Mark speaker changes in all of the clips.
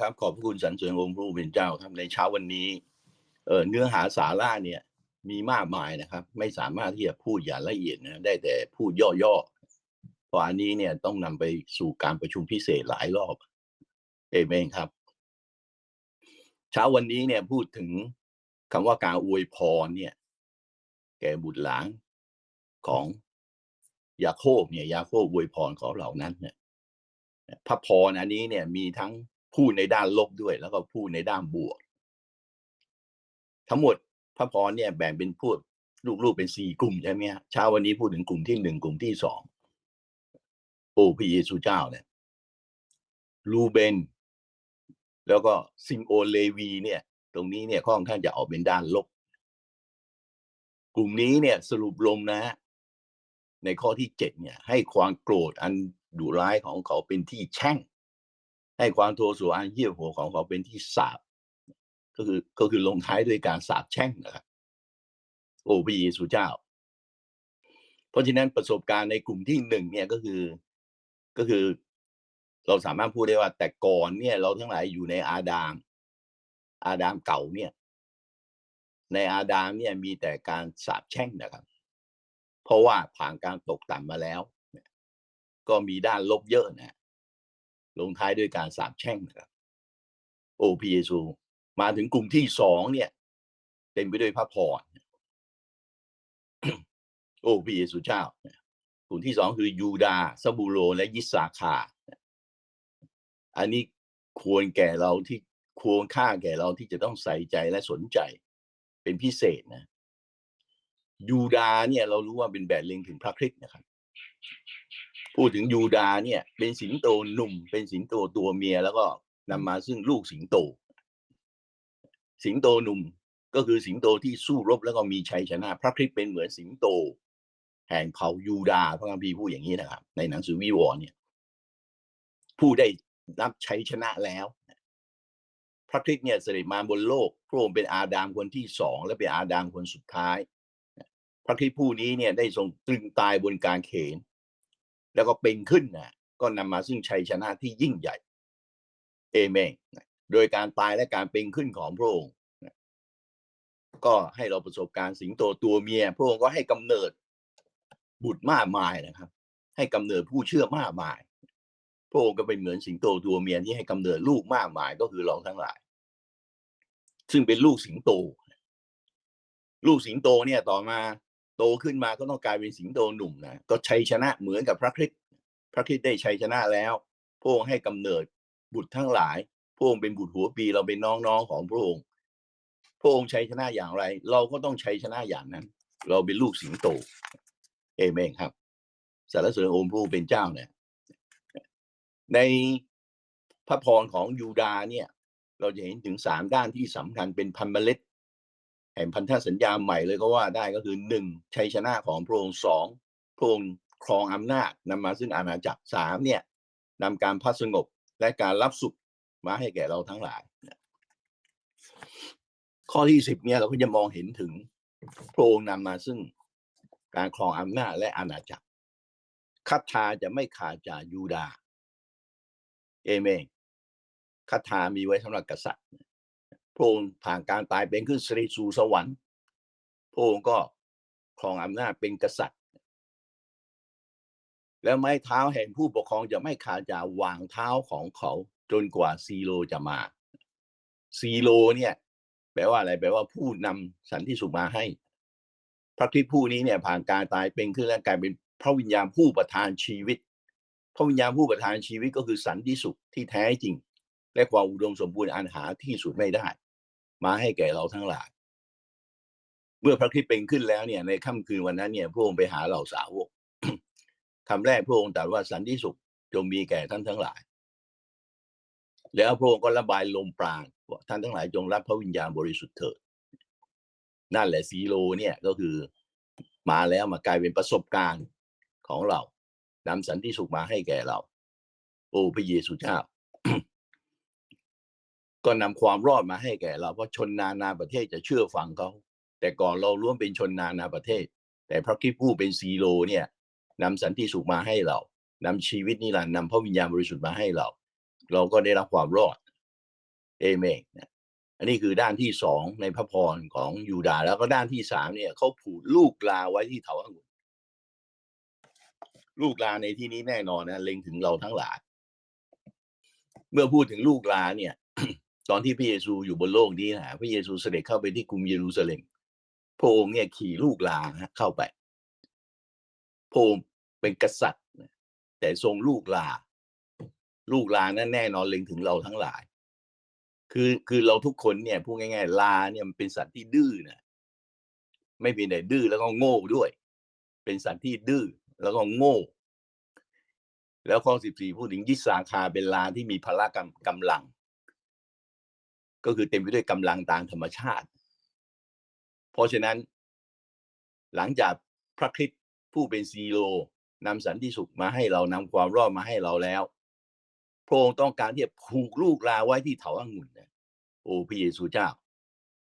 Speaker 1: ครับขอบพระคุณสรรเสริญองค์พระผู้เป็นเจ้าครับในเช้าวันนี้เเนื้อหาสาระเนี่ยมีมากมายนะครับ ไม่สามารถที่จะพูดอย่างละเอียดนะได้แต่พูดย่อๆเพราะอันนี้เนี่ยต้องนำไปสู่การประชุมพิเศษหลายรอบเอเมนครับ เช้าวันนี้เนี่ยพูดถึงคำว่าการอวยพรเนี่ย แก่บุตรหลานของยาโคบเนี่ยยาโคบอวยพรของเหล่านั้นเนี่ยพระพรอันนี้เนี่ยมีทั้ง พูดในด้านลบด้วย แล้วก็พูดในด้านบวก ทั้งหมดพระพรเนี่ยแบ่งเป็นพูดลูกๆเป็นสี่กลุ่มใช่ไหมฮะเช้าวันนี้พูดถึงกลุ่มที่หนึ่งกลุ่มที่สองโอ้พระเยซูเจ้าเนี่ยลูเบน แล้วก็ซิมโอเลวีเนี่ย ตรงนี้เนี่ยค่อนข้างจะออกเป็นด้านลบ กลุ่มนี้เนี่ยสรุปลงนะฮะในข้อที่เจ็ดเนี่ย ให้ความโกรธอันดุร้ายของเขาเป็นที่แช่ง ให้ความโทโสอันเหี้ยมโหของเขาเป็นที่สาบก็คือก็คือลงท้ายด้วยการสาบแช่งนะครับโอ้พระเยซูเจ้า เพราะฉะนั้นประสบการณ์ในกลุ่มที่หนึ่งเนี่ยก็คือก็คือเราสามารถพูดได้ว่า แต่ก่อนเนี่ย เราทั้งหลายอยู่ในอาดาม อาดามเก่าเนี่ย ในอาดามเนี่ยมีแต่การสาบแช่งนะครับ เพราะว่าผ่านการตกต่ำมาแล้วก็มีด้านลบเยอะนะ ลงท้ายด้วยการสาบแช่งนะครับ โอ้พระเยซู มาถึงกลุ่มที่สองเนี่ย เต็มไปด้วยพระพรโอ้พระเยซูเจ้ากลุ่มที่สองคือยูดาซาบูโล และยิสาคา อันนี้ควรแก่เราที่ควรค่าแก่เราที่จะต้องใส่ใจและสนใจ เป็นพิเศษนะยูดาเนี่ยเรารู้ว่าเป็นแบบเล็งถึงพระคริสต์นะครับ พูดถึงยูดาเนี่ย เป็นสิงโตหนุ่ม เป็นสิงโตตัวเมียแล้วก็นำมาซึ่งลูกสิงโต สิงโตหนุ่มก็คือสิงโตที่สู้รบแล้วก็มีชัยชนะ พระคริสต์เป็นเหมือนสิงโต แห่งเผ่ายูดาห์พระคัมภีร์พูดอย่างนี้นะครับ ในหนังสือวิวรณ์เนี่ย ผู้ได้รับชัยชนะแล้ว พระคริสต์เนี่ยเสด็จมาบนโลกพระองค์เป็นอาดามคนที่สองและเป็นอาดามคนสุดท้าย พระคริสต์ผู้นี้เนี่ยได้ทรงตรึงตายบนการเขน แล้วก็เป็นขึ้นนะก็นำมาซึ่งชัยชนะที่ยิ่งใหญ่ เอเมนโดยการตายและการเป็นขึ้นของพระองค์ก็ให้เราประสบการณ์สิงโตตัวเมีย พระองค์ก็ให้กำเนิดบุตรมากมายนะครับ ให้กำเนิดผู้เชื่อมากมาย พระองค์ก็เป็นเหมือนสิงโตตัวเมียที่ให้กำเนิดลูกมากมายก็คือเราทั้งหลาย ซึ่งเป็นลูกสิงโต ลูกสิงโตเนี่ยต่อมา โตขึ้นมาก็ต้องกลายเป็นสิงโตหนุ่มนะก็ชัยชนะเหมือนกับพระคริสต์พระคริสต์ได้ชัยชนะแล้วพระองค์ให้กำเนิดบุตรทั้งหลายพระองค์เป็นบุตรหัวปีเราเป็นน้องๆของพระองค์พระองค์ชัยชนะอย่างไร เราก็ต้องชัยชนะอย่างนั้น เราเป็นลูกสิงโตเอเมนครับสรรเสริญองค์พระผู้เป็นเจ้าเนี่ย ในพระพรของยูดาเนี่ย เราจะเห็นถึงสามด้านที่สำคัญเป็นพันเมล็ด แห่งพันธสัญญาใหม่เลยก็ว่าได้ก็คือหนึ่งชัยชนะของพระองค์สองพระองค์ครองอำนาจนำมาซึ่งอาณาจักรสามเนี่ยนำการพักสงบและการรับสุขมาให้แก่เราทั้งหลาย ข้อที่สิบเนี่ยเราก็จะมองเห็นถึงพระองค์นำมาซึ่งการครองอำนาจและอาณาจักรคัตทาจะไม่ขาดจากยูดาเอเมนคัตทามีไว้สำหรับกษัตริย์ พระองค์ผ่านการตายเป็นขึ้นสรีสู่สวรรค์พระองค์ก็ครองอำนาจเป็นกษัตริย์ แล้วไม้เท้าแห่งผู้ปกครองจะไม่ขาดจากวางเท้าของเขาจนกว่าซีโลจะมา ซีโลเนี่ย แปลว่าอะไรแปลว่าผู้นำสันติสุขมาให้ พระคริสต์ผู้นี้เนี่ยผ่านการตายเป็นขึ้นและกลายเป็นพระวิญญาณผู้ประทานชีวิต พระวิญญาณผู้ประทานชีวิตก็คือสันติสุขที่แท้จริง และความอุดมสมบูรณ์อันหาที่สุดไม่ได้ มาให้แก่เราทั้งหลาย เมื่อพระคริสต์เป็นขึ้นแล้วเนี่ย ในค่ำคืนวันนั้นเนี่ยพระองค์ไปหาเหล่าสาวกคำแรกพระองค์ตรัสว่าสันติสุขจงมีแก่ท่านทั้งหลาย แล้วพระองค์ก็ระบายลมปราณว่าท่านทั้งหลายจงรับพระวิญญาณบริสุทธิ์เถิดนั่นแหละสีโลเนี่ยก็คือมาแล้วมากลายเป็นประสบการณ์ของเรานำสันติสุขมาให้แก่เรา โอ้พระเยซูเจ้า ก็นำความรอดมาให้แก่เราเพราะชนนานาประเทศจะเชื่อฟังเขาแต่ก่อนเราล้วนเป็นชนนานาประเทศ แต่พระคริสต์ผู้เป็นซีโลเนี่ยนำสันติสุขมาให้เรานำชีวิตนิรันดร์นำพระวิญญาณบริสุทธิ์มาให้เรา เราก็ได้รับความรอดเอเมนนะอันนี้คือด้านที่สองในพระพรของยูดาห์แล้วก็ด้านที่สามเนี่ยเขาผูกลูกลาไว้ที่เถาอังุนลูกลาในที่นี้แน่นอนนะเล็งถึงเราทั้งหลาย เมื่อพูดถึงลูกลาเนี่ย ตอนที่พระเยซูอยู่บนโลกนี้นะพระเยซูเสด็จเข้าไปที่กรุงเยรูซาเล็มพระองค์เนี่ยขี่ลูกลาเข้าไปพระองค์เป็นกษัตริย์แต่ทรงลูกลา ลูกลานั้นแน่นอนเล็งถึงเราทั้งหลาย คือคือเราทุกคนเนี่ยพูดง่าย ๆ ลาเนี่ยมันเป็นสัตว์ที่ดื้อนะไม่เพียงแต่ดื้อแล้วก็โง่ด้วย เป็นสัตว์ที่ดื้อแล้วก็โง่ แล้วข้อสิบสี่พูดถึงยิสาคาเป็นลาที่มีพละกำกำลัง ก็คือเต็มไปด้วยกำลังตามธรรมชาติ เพราะฉะนั้น หลังจากพระคริสต์ผู้เป็นซีโรนำสันติสุขมาให้เรานำความรอดมาให้เราแล้ว พระองค์ต้องการที่จะผูกลูกลาไว้ที่เถาองุ่นนะโอ้พระเยซูเจ้า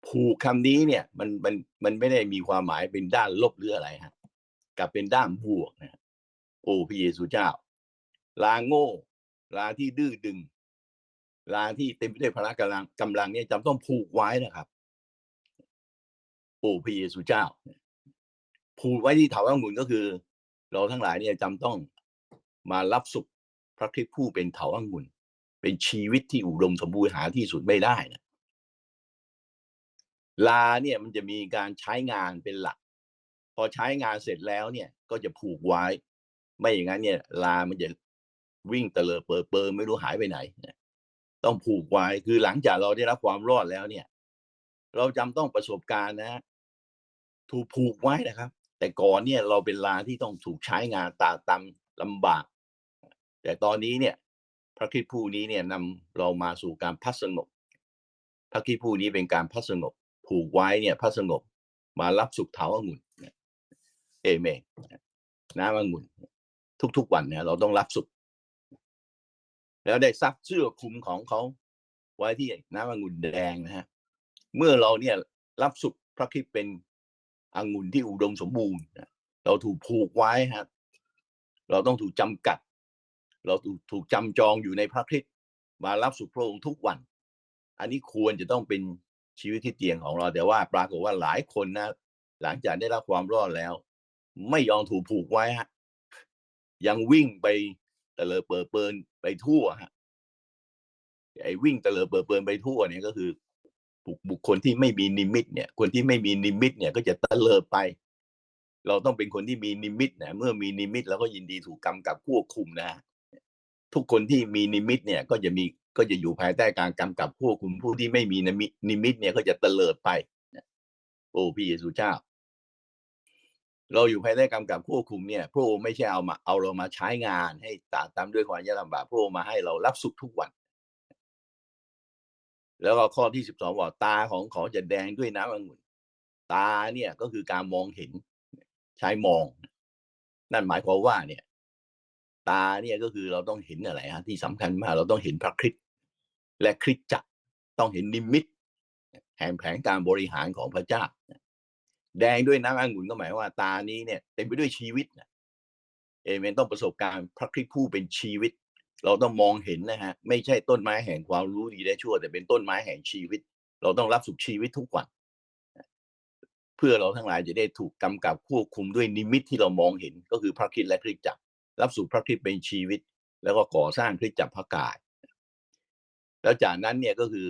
Speaker 1: ผูกคำนี้เนี่ยมันมันมันไม่ได้มีความหมายเป็นด้านลบหรืออะไรฮะกลับเป็นด้านบวกนะโอ้พระเยซูเจ้า ลาโง่ ลาที่ดื้อดึง ลาที่เต็มไปด้วยพละกำลังกำลังเนี่ยจำต้องผูกไว้นะครับโอ้พระเยซูเจ้า ผูกไว้ที่เถาองุ่นก็คือ เราทั้งหลายเนี่ยจำต้องมารับสุขพระคริสต์ผู้เป็นเถาองุ่น เป็นชีวิตที่อุดมสมบูรณ์หาที่สุดไม่ได้นะลาเนี่ยมันจะมีการใช้งานเป็นหลัก พอใช้งานเสร็จแล้วเนี่ยก็จะผูกไว้ ไม่อย่างนั้นเนี่ย ลามันจะวิ่งเตลิดเปิดเปิงไม่รู้หายไปไหนนะ ต้องผูกไว้คือหลังจากเราได้รับความรอดแล้วเนี่ย เราจำต้องประสบการณ์นะฮะถูกผูกไว้นะครับ แต่ก่อนเนี่ยเราเป็นลาที่ต้องถูกใช้งานตาตำลำบาก แต่ตอนนี้เนี่ย พระคริสต์ผู้นี้เนี่ยนำเรามาสู่การพักสงบพระคริสต์ผู้นี้เป็นการพักสงบผูกไว้เนี่ยพักสงบมารับสุขเถาองุ่นเอเมนน้ำองุ่นทุกๆวันเนี่ยเราต้องรับสุข แล้วได้ซักเสื้อคลุมของเขาไว้ที่น้ำองุ่นแดงนะฮะเมื่อเราเนี่ยรับสุขพระคริสต์เป็นองุ่นที่อุดมสมบูรณ์เราถูกผูกไว้ครับเราต้องถูกจำกัด เราถูกถูกจำจองอยู่ในพระคริสต์มารับสุขพระองค์ทุกวัน อันนี้ควรจะต้องเป็นชีวิตที่เตียงของเรา แต่ว่าปรากฏว่าหลายคนนะ หลังจากได้รับความรอดแล้ว ไม่ยอมถูกผูกไว้ฮะยังวิ่งไป เตลิดเปิดเปินไปทั่วฮะไอ้วิ่งเตลิดเปิดเปินไปทั่วเนี่ยก็คือบุคคลที่ไม่มีนิมิต เนี่ย คนที่ไม่มีนิมิต เนี่ย ก็จะเตลิดไป เราต้องเป็นคนที่มีนิมิตนะเมื่อมีนิมิตเราก็ยินดีถูกกำกับควบคุมนะทุกคนที่มีนิมิต เนี่ย ก็จะมีก็จะอยู่ภายใต้การกำกับควบคุมผู้ที่ไม่มีนิมิตนิมิตเนี่ยก็จะเตลิดไปโอ้พี่เยซูเจ้า เราอยู่ภายใต้กำกับควบคุมเนี่ยพระองค์ไม่ใช่เอามาเอาเรามาใช้งานให้ตาตามด้วยความยากลำบากพระองค์มาให้เรารับสุขทุกวัน แล้วก็ข้อที่สิบสองบอกตาของเขาจะแดงด้วยน้ำองุ่น ตาเนี่ยก็คือการมองเห็นใช้มอง นั่นหมายความว่าเนี่ย ตาเนี่ยก็คือเราต้องเห็นอะไรฮะที่สำคัญมากเราต้องเห็นพระคริสต์และคริสตจักรต้องเห็นนิมิตแห่งแผนการบริหารของพระเจ้า แดงด้วยน้ำองุ่นก็หมายว่าตานี้เนี่ยเต็มไปด้วยชีวิตนะเอเมนต้องประสบการณ์พระคริสต์ผู้เป็นชีวิต เราต้องมองเห็นนะฮะไม่ใช่ต้นไม้แห่งความรู้ดีและชั่ว แต่เป็นต้นไม้แห่งชีวิต เราต้องรับสุขชีวิตทุกวันเพื่อเราทั้งหลายจะได้ถูกกำกับควบคุมด้วยนิมิตที่เรามองเห็นก็คือพระคริสต์และคริสตจักร รับสู่พระคริสต์เป็นชีวิต แล้วก็ก่อสร้างคริสตจักรพระกาย แล้วจากนั้นเนี่ยก็คือ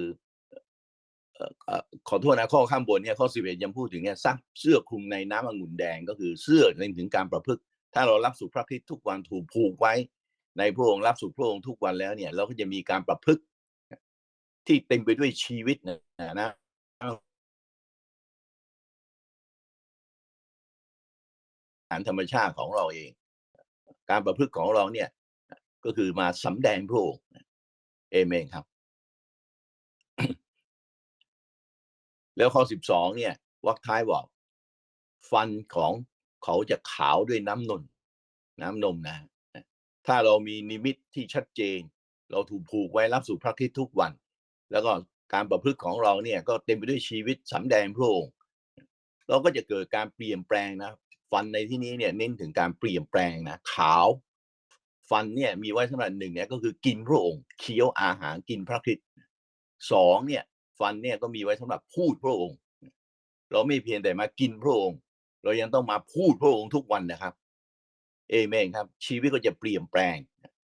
Speaker 1: ขอโทษนะข้อข้างบนเนี่ยข้อสิบเอ็ดยังพูดถึงเนี่ยซักเสื้อคลุมในน้ำองุ่นแดงก็คือเสื้อเล่นถึงการประพฤติ ถ้าเรารับสุขพระคริสต์ทุกวันถูกผูกไว้ ในพระองค์รับสุขพระองค์ทุกวันแล้วเนี่ยเราก็จะมีการประพฤติที่เต็มไปด้วยชีวิตนะนะฐานธรรมชาติของเราเอง การประพฤติของเราเนี่ยก็คือมาสำแดงพระองค์เอเมนครับ แล้วข้อสิบสองเนี่ยวักท้ายบอก ฟันของเขาจะขาวด้วยน้ำนมน้ำนมนะ ถ้าเรามีนิมิตที่ชัดเจน เราถูกผูกไว้รับสู่พระคริสต์ทุกวัน แล้วก็การประพฤติของเราเนี่ยก็เต็มไปด้วยชีวิตสำแดงพระองค์เราก็จะเกิดการเปลี่ยนแปลงนะ ฟันในที่นี้เนี่ยเน้นถึงการเปลี่ยนแปลงนะ ขาว ฟันเนี่ยมีไว้สำหรับหนึ่งเนี่ยก็คือกินพระองค์เคี้ยวอาหารกินพระคริสต์สองเนี่ย ฟันเนี่ยก็มีไว้สำหรับพูดพระองค์ เราไม่เพียงแต่มากินพระองค์ เรายังต้องมาพูดพระองค์ทุกวันนะครับ เอเมนครับ ชีวิตก็จะเปลี่ยนแปลง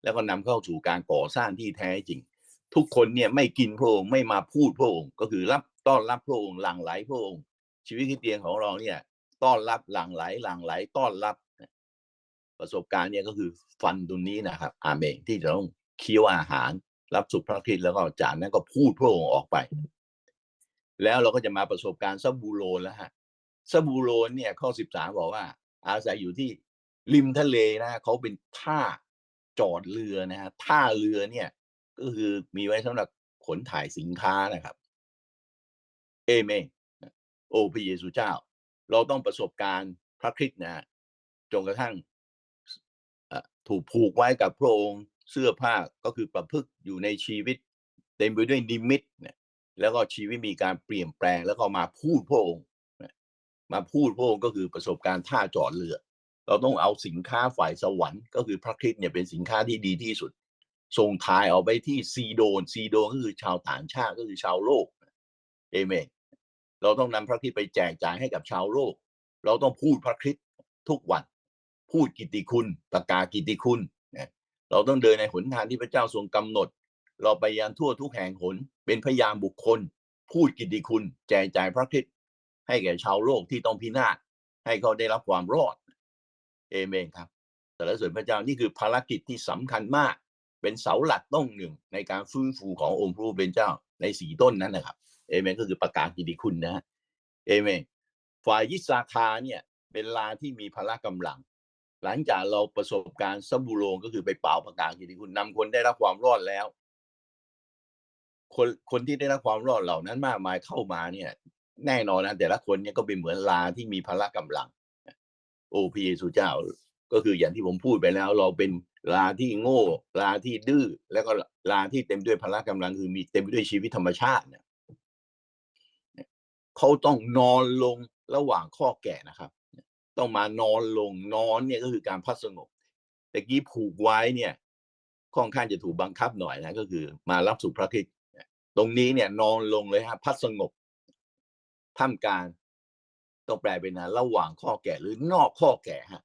Speaker 1: แล้วก็นำเข้าสู่การก่อสร้างที่แท้จริง ทุกคนเนี่ยไม่กินพระองค์ไม่มาพูดพระองค์ ก็คือรับต้อนรับพระองค์หลั่งไหลพระองค์ ชีวิตคริสเตียนของเราเนี่ย ต้อนรับหลั่งไหลหลั่งไหลต้อนรับ ประสบการณ์เนี่ยก็คือฟันตรงนี้นะครับ อาเมนที่จะต้องเคี้ยวอาหาร รับสุขพระคริสต์แล้วก็จากนั้นก็พูดพระองค์ออกไป แล้วเราก็จะมาประสบการณ์ซาบูโรนแล้วฮะซาบูโรนเนี่ยข้อสิบสามบอกว่า อาศัยอยู่ที่ริมทะเลนะเขาเป็นท่าจอดเรือนะฮะท่าเรือเนี่ย ก็คือมีไว้สำหรับขนถ่ายสินค้านะครับ เอเมนโอพระเยซูเจ้า เราต้องประสบการณ์พระคริสต์นะจนกระทั่งถูกผูกไว้กับพระองค์ เสื้อผ้าก็คือประพฤกอยู่ในชีวิต เต็มไปด้วยนิมิตเนี่ยแล้วก็ชีวิตมีการเปลี่ยนแปลงแล้วก็มาพูดพระองค์มาพูดพระองค์ก็คือประสบการณ์ท่าจอดเรือ เราต้องเอาสินค้าฝ่ายสวรรค์ก็คือพระคริสต์เนี่ยเป็นสินค้าที่ดีที่สุดส่งทายออกไปที่ซีโดนซีโดนก็คือชาวต่างชาติก็คือชาวโลกเอเมนเราต้องนำพระคริสต์ไปแจกจ่ายให้กับชาวโลก เราต้องพูดพระคริสต์ทุกวัน พูดกิตติคุณประกาศกิตติคุณ เราต้องเดินในหนทางที่พระเจ้าทรงกำหนด เราไปยังทั่วทุกแห่งหน เป็นพยานบุคคล พูดกิตติคุณ แจกจ่ายพระคริสต์ให้แก่ชาวโลกที่ต้องพินาศให้เขาได้รับความรอดเอเมนครับแต่ละส่วนพระเจ้านี่คือภารกิจที่สำคัญมาก เป็นเสาหลักต้องหนึ่งในการฟื้นฟูขององค์พระผู้เป็นเจ้าในสีต้นนั้นนะครับเอเมนก็คือประกาศกิตติคุณนะฮะเอเมนฝ่ายยิสาคาเนี่ยเป็นลาที่มีพละกำลัง หลังจากเราประสบการณ์ซับบูโรงก็คือไปเป่าประกาศกิติคุณนำคนได้รับความรอดแล้ว คนคนที่ได้รับความรอดเหล่านั้นมากมายเข้ามาเนี่ย แน่นอนนะแต่ละคนเนี่ยก็เป็นเหมือนลาที่มีพละกำลัง โอ้พระเยซูเจ้า ก็คืออย่างที่ผมพูดไปแล้ว เราเป็นลาที่โง่ลาที่ดื้อแล้วก็ลาที่เต็มด้วยพละกำลังคือมีเต็มไปด้วยชีวิตธรรมชาติเนี่ยเขาต้องนอนลงระหว่างข้อแก่นะครับ ต้องมานอนลงนอนเนี่ยก็คือการพักสงบแต่กี้ผูกไว้เนี่ยค่อนข้างจะถูกบังคับหน่อยนะก็คือ มารับสุขพระคริสต์ตรงนี้เนี่ยนอนลงเลยฮะพักสงบท่ามกลางต้องแปลเป็นนะระหว่างข้อแก่หรือนอกข้อแก่ฮะ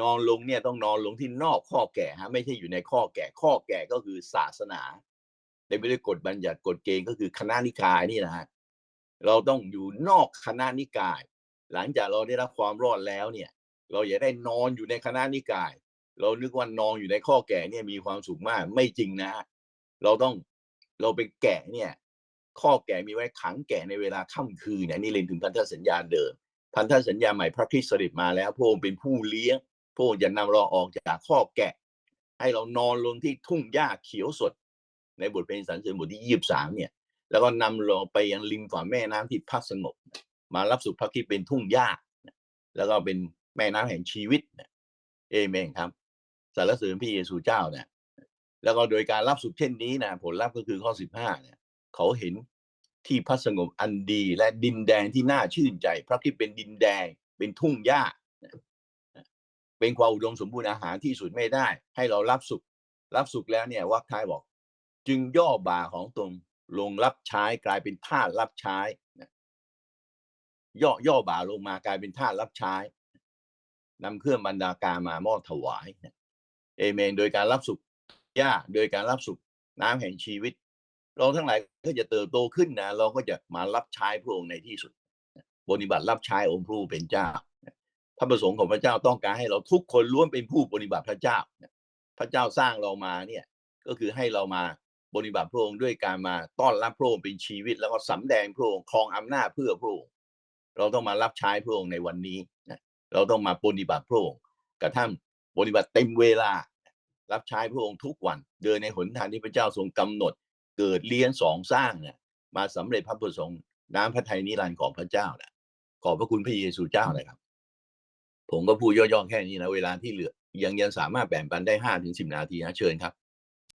Speaker 1: นอนลงเนี่ยต้องนอนลงที่นอกข้อแก่ฮะไม่ใช่อยู่ในข้อแก่ข้อแก่ก็คือศาสนาเต็มไปด้วยกฎบัญญัติกฎเกณฑ์ก็คือคณะนิกายนี่นะฮะเราต้องอยู่นอกคณะนิกาย หลังจากเราได้รับความรอดแล้วเนี่ย เราอย่าได้นอนอยู่ในคณะนิกาย เรานึกว่านอนอยู่ในข้อแก่เนี่ยมีความสุขมากไม่จริงนะ เราต้องเราเป็นแก่เนี่ย ข้อแก่มีไว้ขังแก่ในเวลาค่ำคืนเนี่ยนี่เรียนถึงพันธสัญญาเดิม พันธสัญญาใหม่พระคริสต์เสด็จมาแล้วพระองค์เป็นผู้เลี้ยงพระองค์จะนำเราออกจากข้อแก่ให้เรานอนลงที่ทุ่งหญ้าเขียวสด ในบทเพลงสรรเสริญบทที่ยี่สิบสามเนี่ย แล้วก็นำเราไปยังริมฝั่งแม่น้ำที่พักสงบ มารับสุขพระคริสต์เป็นทุ่งหญ้าแล้วก็เป็นแม่น้ำแห่งชีวิตเอเมนครับสรรเสริญพระเยซูเจ้าเนี่ยแล้วก็โดยการรับสุขเช่นนี้นะผลลัพธ์ก็คือข้อสิบห้าเนี่ยเขาเห็นที่พักสงบอันดีและดินแดงที่น่าชื่นใจ พระคริสต์เป็นดินแดงเป็นทุ่งหญ้า เป็นความอุดมสมบูรณ์อาหารที่สุดไม่ได้ ให้เรารับสุข รับสุขแล้วเนี่ยวักท้ายบอก จึงย่อบ่าของตรงลงรับใช้กลายเป็นทาสรับใช้ ย่อย่อบ่าลงมากลายเป็นท่ารับใช้นำเครื่องบรรดาการมามอบถวายเอเมน โดยการรับสุขยาโดยการรับสุขน้ำแห่งชีวิต เราทั้งหลายก็จะเติบโตขึ้นนะ เราก็จะมารับใช้พระองค์ในที่สุดปฏิบัติรับใช้องค์พระผู้เป็นเจ้าพระประสงค์ของพระเจ้าต้องการให้เราทุกคนล้วนเป็นผู้ปฏิบัติพระเจ้า พระเจ้าสร้างเรามาเนี่ยก็คือให้เรามาปฏิบัติพระองค์ด้วยการมาต้อนรับพระองค์เป็นชีวิต แล้วก็สำแดงพระองค์ครองอำนาจเพื่อพระองค์ เราต้องมารับใช้พระองค์ในวันนี้นะเราต้องมาปฏิบัติพระองค์กระทั่งปฏิบัติเต็มเวลา รับใช้พระองค์ทุกวัน เดินในหนทางที่พระเจ้าทรงกำหนด เกิดเลี้ยงสองสร้างเนี่ยมาสำเร็จพระประสงค์น้ำพระทัยนิรันดร์ของพระเจ้านะขอบพระคุณพระเยซูเจ้าเลยครับ ผมก็พูดย่อๆแค่นี้นะเวลาที่เหลือยังยังสามารถแบ่งปันได้ห้าถึงสิบนาทีนะเชิญครับ